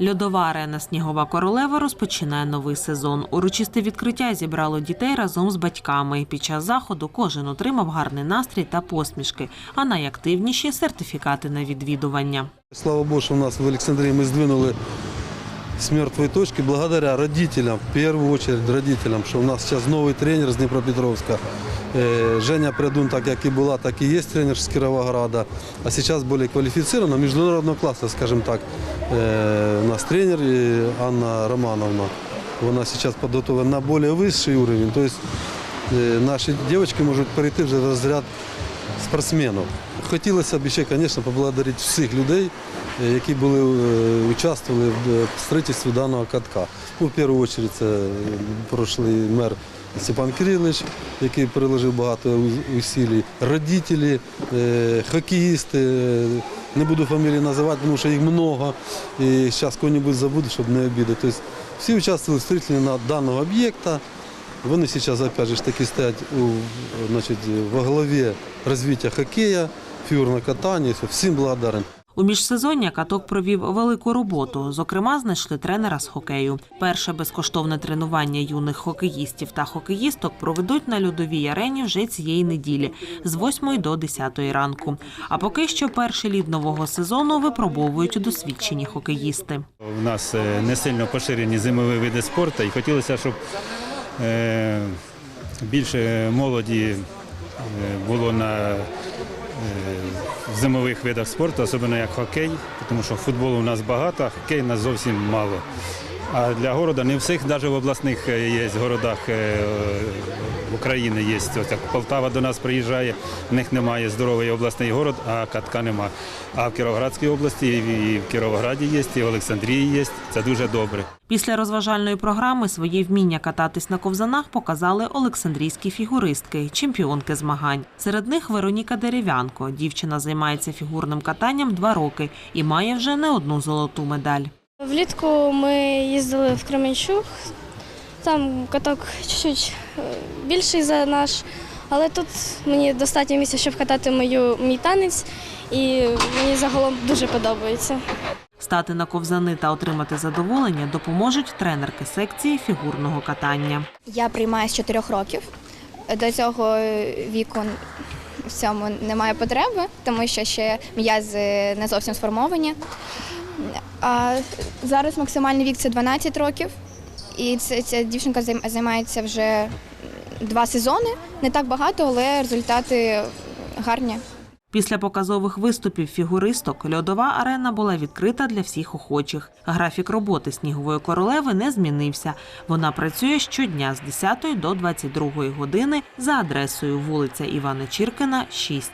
Льодова арена Снігова королева розпочинає новий сезон. Урочисте відкриття зібрало дітей разом з батьками. Під час заходу кожен отримав гарний настрій та посмішки, а найактивніші сертифікати на відвідування. Слава Богу, що у нас в Олександрії ми сдвинули с мертвой точки благодаря родителям, в первую очередь родителям, что у нас сейчас новый тренер с Днепропетровска. Э, Женя Прядун, так как и была, так и есть тренер с Кировограда, а сейчас более квалифицированно, международного класса, скажем так. Э, У нас тренер э, Анна Романовна, она сейчас подготовлена на более высший уровень, то есть э, наши девочки можуть перейти вже в розряд спортсменів. Хотілося б ще, звісно, поблагодарити всіх людей, е, які були, е, участвували в е, строительстві даного катка. Ну, в першу чергу це е, прошлий мер Степан Кирилович, який приложив багато у- родителі, е, хокеїсти, е, не буду фамілії називати, тому що їх много, і зараз кого-небудь забуду, щоб не обідати. Тобто всі участвували в строительстві на даного об'єкта. Вони зараз, опять же, стоять у, значить, во главі розвитку хокея, фігурного катання. Всім благодарен. У міжсезоння каток провів велику роботу. Зокрема, знайшли тренера з хокею. Перше безкоштовне тренування юних хокеїстів та хокеїсток проведуть на льодовій арені вже цієї неділі з 8 до 10 ранку. А поки що перший лід нового сезону випробовують досвідчені хокеїсти. У нас е, не сильно поширені зимові види спорту, і хотілося, щоб е, більше молоді е, було на е, зимових видах спорту, особливо як хокей, тому що футболу у нас багато, а хокей у нас зовсім мало. А для города не всіх, навіть в обласних е, є городах е, в є. Ось як Полтава до нас приїжджає, в них немає здоровий обласний город, а катка нема. А в Кіровоградській області і в Кіровограді є, і в Олександрії є. Це дуже добре. Після розважальної програми свої вміння кататись на ковзанах показали олександрійські фігуристки, чемпіонки змагань. Серед них Вероніка Дерев'янко. Дівчина займається фігурним катанням два роки і має вже не одну золоту медаль. Влітку ми їздили в Кременчуг, там каток чуть-чуть е, більший за наш, але тут мені достатньо місця, щоб катати мою, мій танець, і мені загалом дуже подобається. Стати на ковзани та отримати задоволення допоможуть тренерки секції фігурного катання. Я приймаю з 4 років. До цього віку в цьому немає потреби, тому що ще м'язи не зовсім сформовані. А зараз максимальний вік це 12 років. І це, ця дівчинка займається вже два сезони. Не так багато, але результати гарні. Після показових виступів фігуристок льодова арена була відкрита для всіх охочих. Графік роботи снігової королеви не змінився. Вона працює щодня з 10 до 22 години за адресою вулиця Івана Чіркина, 6.